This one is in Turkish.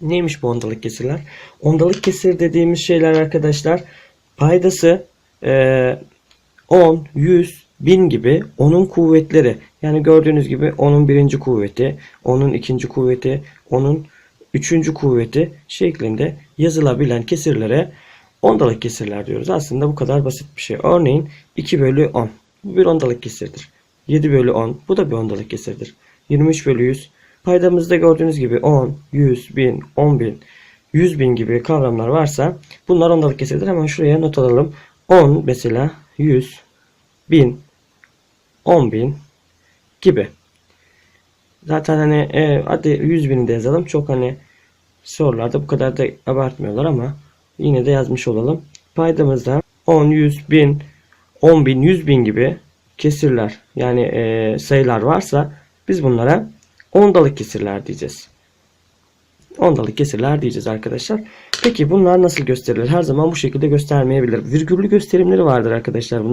Neymiş bu ondalık kesirler? Ondalık kesir dediğimiz şeyler arkadaşlar paydası eee 10, 100, 1000 gibi onun kuvvetleri. Yani gördüğünüz gibi onun birinci kuvveti, onun ikinci kuvveti, onun üçüncü kuvveti şeklinde yazılabilen kesirlere ondalık kesirler diyoruz. Aslında bu kadar basit bir şey. Örneğin 2 bölü 10. Bu bir ondalık kesirdir. 7 bölü 10. Bu da bir ondalık kesirdir. 23 bölü 100. Paydamızda gördüğünüz gibi 10, 100, 1000, 10 bin, 100 bin gibi kavramlar varsa bunlar ondalık kesirdir. Hemen şuraya not alalım. 10 mesela 100, 1000, 10 bin gibi. Zaten hani e, hadi 100 bini de yazalım. Çok hani sorularda bu kadar da abartmıyorlar ama yine de yazmış olalım. Paydamızda 10, 100, 1000, 10 bin, 100 bin gibi kesirler yani e, sayılar varsa biz bunlara ondalık kesirler diyeceğiz. Ondalık kesirler diyeceğiz arkadaşlar. Peki bunlar nasıl gösterilir? Her zaman bu şekilde göstermeyebilir. Virgüllü gösterimleri vardır arkadaşlar bunun.